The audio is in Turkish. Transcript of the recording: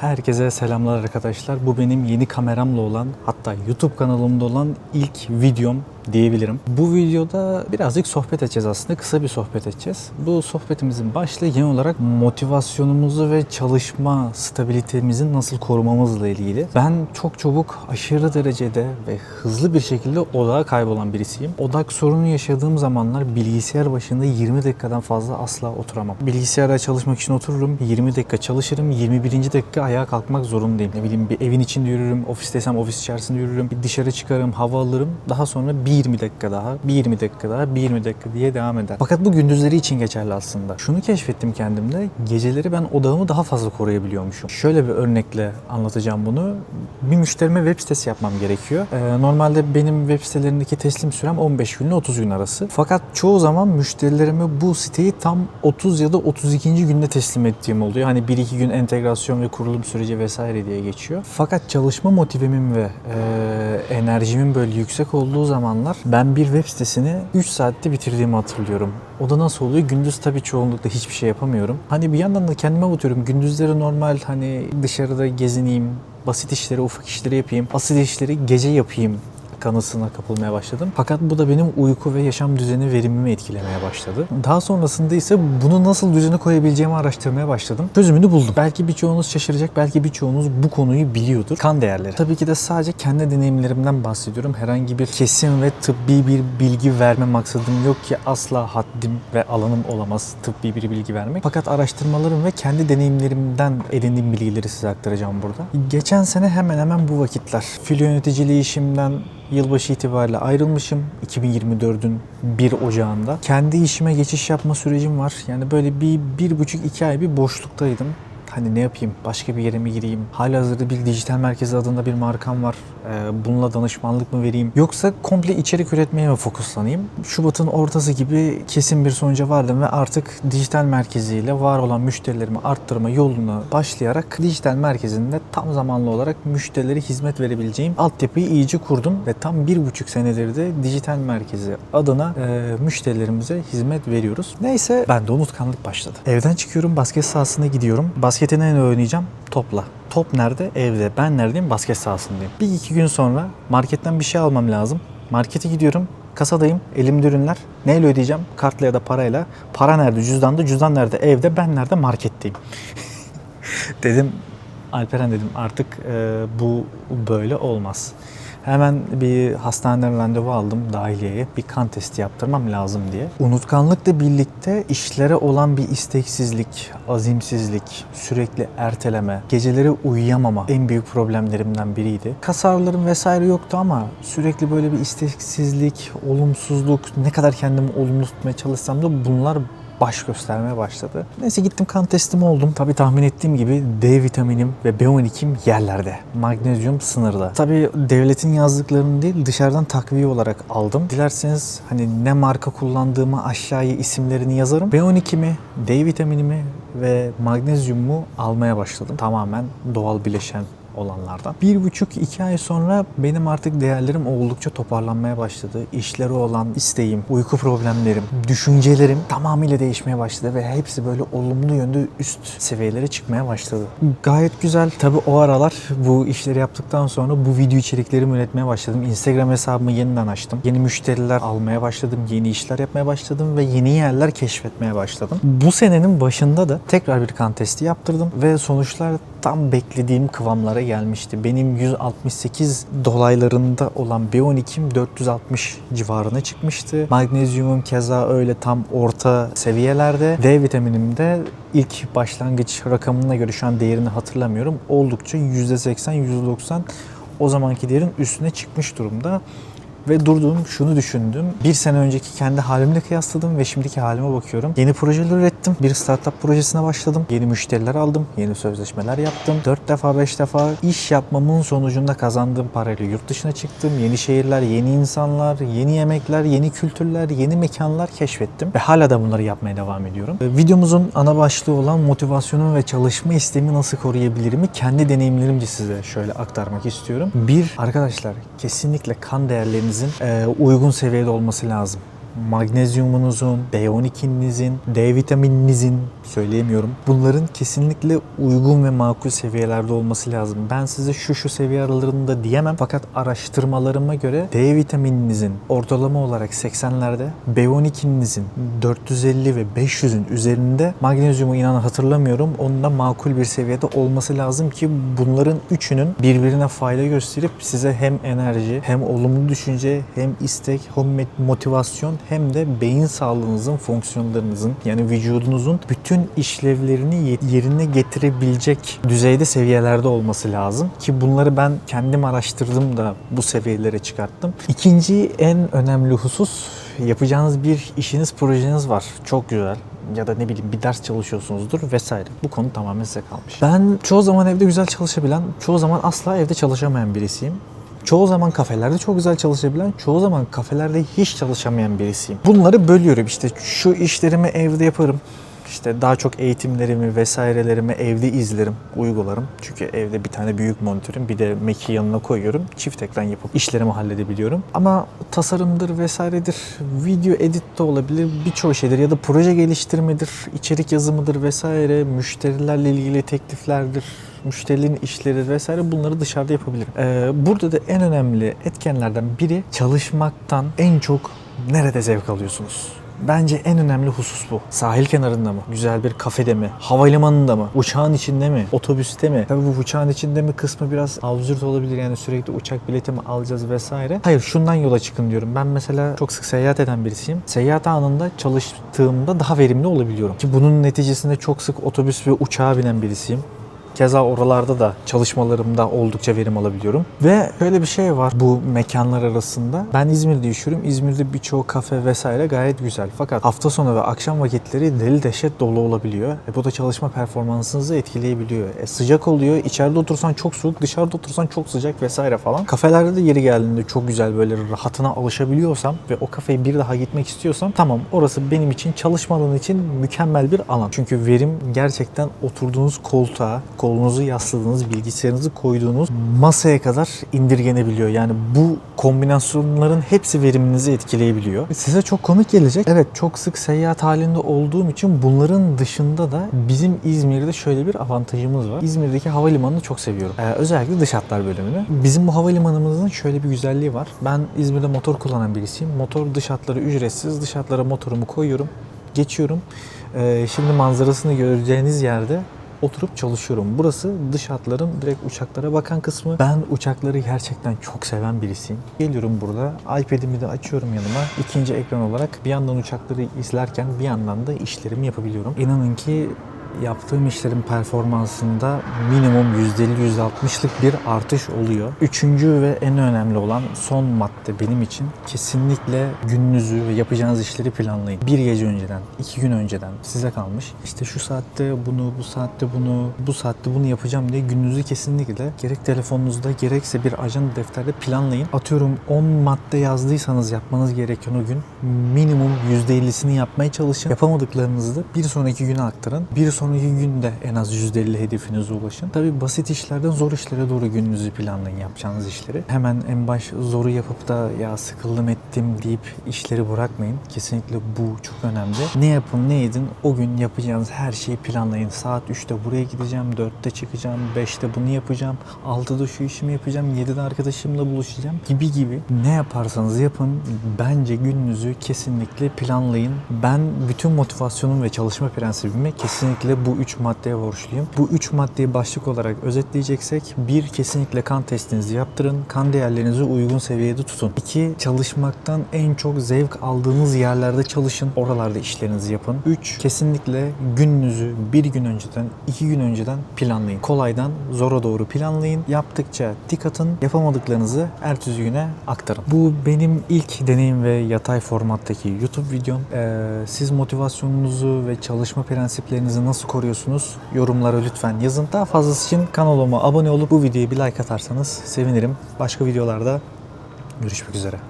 Herkese selamlar arkadaşlar. Bu benim yeni kameramla olan hatta YouTube kanalımda olan ilk videom diyebilirim. Bu videoda birazcık sohbet edeceğiz aslında. Kısa bir sohbet edeceğiz. Bu sohbetimizin başlığı genel olarak motivasyonumuzu ve çalışma stabilitemizin nasıl korumamızla ilgili. Ben çok çabuk aşırı derecede ve hızlı bir şekilde odağa kaybolan birisiyim. Odak sorunu yaşadığım zamanlar bilgisayar başında 20 dakikadan fazla asla oturamam. Bilgisayarda çalışmak için otururum, 20 dakika çalışırım, 21. dakika ayağa kalkmak zorundayım. Ne bileyim bir evin içinde yürürüm, ofisteysem ofis içerisinde yürürüm, bir dışarı çıkarım, hava alırım. Daha sonra bir 20 dakika daha, bir 20 dakika daha, bir 20 dakika diye devam eder. Fakat bu gündüzleri için geçerli aslında. Şunu keşfettim kendimde, geceleri ben odağımı daha fazla koruyabiliyormuşum. Şöyle bir örnekle anlatacağım bunu. Bir müşterime web sitesi yapmam gerekiyor. Ee, normalde benim web sitelerindeki teslim sürem 15 gün ile 30 gün arası. Fakat çoğu zaman müşterilerime bu siteyi tam 30 ya da 32. günde teslim ettiğim oluyor. Hani 1-2 gün entegrasyon ve kurulum süreci vesaire diye geçiyor. Fakat çalışma motivimin ve e, enerjimin böyle yüksek olduğu zamanlar ben bir web sitesini 3 saatte bitirdiğimi hatırlıyorum. O da nasıl oluyor? Gündüz tabii çoğunlukla hiçbir şey yapamıyorum. Hani bir yandan da kendime avutuyorum. Gündüzleri normal hani dışarıda gezineyim, basit işleri, ufak işleri yapayım. Asıl işleri gece yapayım kanısına kapılmaya başladım. Fakat bu da benim uyku ve yaşam düzeni verimimi etkilemeye başladı. Daha sonrasında ise bunu nasıl düzene koyabileceğimi araştırmaya başladım. Çözümünü buldum. Belki birçoğunuz şaşıracak, belki birçoğunuz bu konuyu biliyordur. Kan değerleri. Tabii ki de sadece kendi deneyimlerimden bahsediyorum. Herhangi bir kesin ve tıbbi bir bilgi verme maksadım yok ki asla haddim ve alanım olamaz tıbbi bir bilgi vermek. Fakat araştırmalarım ve kendi deneyimlerimden edindiğim bilgileri size aktaracağım burada. Geçen sene hemen hemen bu vakitler filo yöneticiliği işimden yılbaşı itibariyle ayrılmışım 2024'ün 1 Ocağı'nda. Kendi işime geçiş yapma sürecim var. Yani böyle bir, bir buçuk iki ay bir boşluktaydım. Hani ne yapayım? Başka bir yere mi gireyim? Halihazırda bir dijital merkezi adında bir markam var. Ee, bununla danışmanlık mı vereyim? Yoksa komple içerik üretmeye mi fokuslanayım? Şubat'ın ortası gibi kesin bir sonuca vardım ve artık dijital merkeziyle var olan müşterilerimi arttırma yoluna başlayarak dijital merkezinde tam zamanlı olarak müşterilere hizmet verebileceğim altyapıyı iyice kurdum ve tam bir buçuk senedir de dijital merkezi adına e, müşterilerimize hizmet veriyoruz. Neyse ben de unutkanlık başladı. Evden çıkıyorum basket sahasına gidiyorum. Basketi ne oynayacağım? Topla. Top nerede? Evde. Ben neredeyim? Basket sahasındayım. Bir iki gün sonra marketten bir şey almam lazım. Markete gidiyorum. Kasadayım. Elimde ürünler. Neyle ödeyeceğim? Kartla ya da parayla. Para nerede? Cüzdanda. Cüzdan nerede? Evde. Ben nerede? Marketteyim. dedim Alperen dedim artık e, bu böyle olmaz. Hemen bir hastaneden randevu aldım dahiliyeye. Bir kan testi yaptırmam lazım diye. Unutkanlıkla birlikte işlere olan bir isteksizlik, azimsizlik, sürekli erteleme, geceleri uyuyamama en büyük problemlerimden biriydi. Kas vesaire yoktu ama sürekli böyle bir isteksizlik, olumsuzluk, ne kadar kendimi olumlu tutmaya çalışsam da bunlar baş göstermeye başladı. Neyse gittim kan testimi oldum. Tabii tahmin ettiğim gibi D vitaminim ve B12'm yerlerde. Magnezyum sınırda. Tabii devletin yazdıklarını değil dışarıdan takviye olarak aldım. Dilerseniz hani ne marka kullandığımı aşağıya isimlerini yazarım. B12'mi, D vitaminimi ve magnezyumu almaya başladım. Tamamen doğal bileşen olanlardan. Bir buçuk iki ay sonra benim artık değerlerim oldukça toparlanmaya başladı. İşleri olan isteğim, uyku problemlerim, düşüncelerim tamamıyla değişmeye başladı ve hepsi böyle olumlu yönde üst seviyelere çıkmaya başladı. Gayet güzel. Tabi o aralar bu işleri yaptıktan sonra bu video içeriklerimi üretmeye başladım. Instagram hesabımı yeniden açtım. Yeni müşteriler almaya başladım. Yeni işler yapmaya başladım ve yeni yerler keşfetmeye başladım. Bu senenin başında da tekrar bir kan testi yaptırdım ve sonuçlar tam beklediğim kıvamlara gelmişti. Benim 168 dolaylarında olan B12'm 460 civarına çıkmıştı. Magnezyumum keza öyle tam orta seviyelerde. D vitaminim de ilk başlangıç rakamına göre şu an değerini hatırlamıyorum. Oldukça %80, %90 o zamanki değerin üstüne çıkmış durumda. Ve durdum şunu düşündüm. Bir sene önceki kendi halimle kıyasladım ve şimdiki halime bakıyorum. Yeni projeler ürettim. Bir startup projesine başladım. Yeni müşteriler aldım. Yeni sözleşmeler yaptım. 4 defa 5 defa iş yapmamın sonucunda kazandığım parayla yurt dışına çıktım. Yeni şehirler, yeni insanlar, yeni yemekler, yeni kültürler, yeni mekanlar keşfettim. Ve hala da bunları yapmaya devam ediyorum. Videomuzun ana başlığı olan motivasyonum ve çalışma isteğimi nasıl koruyabilirimi kendi deneyimlerimce size şöyle aktarmak istiyorum. Bir, arkadaşlar kesinlikle kan değerlerinizin e, uygun seviyede olması lazım. Magnezyumunuzun, B12'ninizin, D vitamininizin söyleyemiyorum. Bunların kesinlikle uygun ve makul seviyelerde olması lazım. Ben size şu şu seviye aralarında diyemem fakat araştırmalarıma göre D vitamininizin ortalama olarak 80'lerde, B12'ninizin 450 ve 500'ün üzerinde magnezyumu inanın hatırlamıyorum. Onun da makul bir seviyede olması lazım ki bunların üçünün birbirine fayda gösterip size hem enerji, hem olumlu düşünce, hem istek, hem motivasyon hem de beyin sağlığınızın, fonksiyonlarınızın yani vücudunuzun bütün işlevlerini ye- yerine getirebilecek düzeyde seviyelerde olması lazım ki bunları ben kendim araştırdım da bu seviyelere çıkarttım. İkinci en önemli husus yapacağınız bir işiniz, projeniz var. Çok güzel ya da ne bileyim bir ders çalışıyorsunuzdur vesaire. Bu konu tamamen size kalmış. Ben çoğu zaman evde güzel çalışabilen, çoğu zaman asla evde çalışamayan birisiyim. Çoğu zaman kafelerde çok güzel çalışabilen, çoğu zaman kafelerde hiç çalışamayan birisiyim. Bunları bölüyorum işte şu işlerimi evde yaparım. İşte daha çok eğitimlerimi vesairelerimi evde izlerim, uygularım. Çünkü evde bir tane büyük monitörüm, bir de Mac'i yanına koyuyorum. Çift ekran yapıp işlerimi halledebiliyorum. Ama tasarımdır vesairedir, video edit de olabilir, birçok şeydir ya da proje geliştirmedir, içerik yazımıdır vesaire, müşterilerle ilgili tekliflerdir, müşterinin işleri vesaire bunları dışarıda yapabilirim. Ee, burada da en önemli etkenlerden biri çalışmaktan en çok nerede zevk alıyorsunuz? Bence en önemli husus bu. Sahil kenarında mı? Güzel bir kafede mi? Havalimanında mı? Uçağın içinde mi? Otobüste mi? Tabii bu uçağın içinde mi kısmı biraz absürt olabilir. Yani sürekli uçak bileti mi alacağız vesaire. Hayır şundan yola çıkın diyorum. Ben mesela çok sık seyahat eden birisiyim. Seyahat anında çalıştığımda daha verimli olabiliyorum. Ki bunun neticesinde çok sık otobüs ve uçağa binen birisiyim. Keza oralarda da çalışmalarımda oldukça verim alabiliyorum. Ve şöyle bir şey var bu mekanlar arasında. Ben İzmir'de yaşıyorum. İzmir'de birçok kafe vesaire gayet güzel. Fakat hafta sonu ve akşam vakitleri deli dehşet dolu olabiliyor. E bu da çalışma performansınızı etkileyebiliyor. E sıcak oluyor. İçeride otursan çok soğuk, dışarıda otursan çok sıcak vesaire falan. Kafelerde de yeri geldiğinde çok güzel böyle rahatına alışabiliyorsam ve o kafeye bir daha gitmek istiyorsam tamam orası benim için çalışmanın için mükemmel bir alan. Çünkü verim gerçekten oturduğunuz koltuğa, kolunuzu yasladığınız, bilgisayarınızı koyduğunuz masaya kadar indirgenebiliyor. Yani bu kombinasyonların hepsi veriminizi etkileyebiliyor. Size çok komik gelecek. Evet çok sık seyahat halinde olduğum için bunların dışında da bizim İzmir'de şöyle bir avantajımız var. İzmir'deki havalimanını çok seviyorum. Ee, özellikle dış hatlar bölümünü. Bizim bu havalimanımızın şöyle bir güzelliği var. Ben İzmir'de motor kullanan birisiyim. Motor dış hatları ücretsiz. Dış hatlara motorumu koyuyorum. Geçiyorum. Ee, şimdi manzarasını göreceğiniz yerde oturup çalışıyorum. Burası dış hatların direkt uçaklara bakan kısmı. Ben uçakları gerçekten çok seven birisiyim. Geliyorum burada iPad'imi de açıyorum yanıma. İkinci ekran olarak bir yandan uçakları izlerken bir yandan da işlerimi yapabiliyorum. İnanın ki yaptığım işlerin performansında minimum %50-%60'lık bir artış oluyor. Üçüncü ve en önemli olan son madde benim için kesinlikle gününüzü ve yapacağınız işleri planlayın. Bir gece önceden, iki gün önceden size kalmış. İşte şu saatte bunu, bu saatte bunu, bu saatte bunu yapacağım diye gününüzü kesinlikle gerek telefonunuzda gerekse bir ajanda defterde planlayın. Atıyorum 10 madde yazdıysanız yapmanız gereken o gün minimum %50'sini yapmaya çalışın. Yapamadıklarınızı da bir sonraki güne aktarın. Bir sonraki günde en az %50 hedefinize ulaşın. Tabii basit işlerden zor işlere doğru gününüzü planlayın yapacağınız işleri. Hemen en baş zoru yapıp da ya sıkıldım ettim deyip işleri bırakmayın. Kesinlikle bu çok önemli. Ne yapın ne edin o gün yapacağınız her şeyi planlayın. Saat 3'te buraya gideceğim, 4'te çıkacağım, 5'te bunu yapacağım, 6'da şu işimi yapacağım, 7'de arkadaşımla buluşacağım gibi gibi. Ne yaparsanız yapın bence gününüzü kesinlikle planlayın. Ben bütün motivasyonum ve çalışma prensibimi kesinlikle bu üç maddeye borçluyum. Bu üç maddeyi başlık olarak özetleyeceksek bir kesinlikle kan testinizi yaptırın. Kan değerlerinizi uygun seviyede tutun. İki çalışmaktan en çok zevk aldığınız yerlerde çalışın. Oralarda işlerinizi yapın. Üç kesinlikle gününüzü bir gün önceden, iki gün önceden planlayın. Kolaydan zora doğru planlayın. Yaptıkça tik atın. Yapamadıklarınızı ertesi güne aktarın. Bu benim ilk deneyim ve yatay formattaki YouTube videom. Ee, siz motivasyonunuzu ve çalışma prensiplerinizi nasıl koruyorsunuz? Yorumlara lütfen yazın. Daha fazlası için kanalıma abone olup bu videoya bir like atarsanız sevinirim. Başka videolarda görüşmek üzere.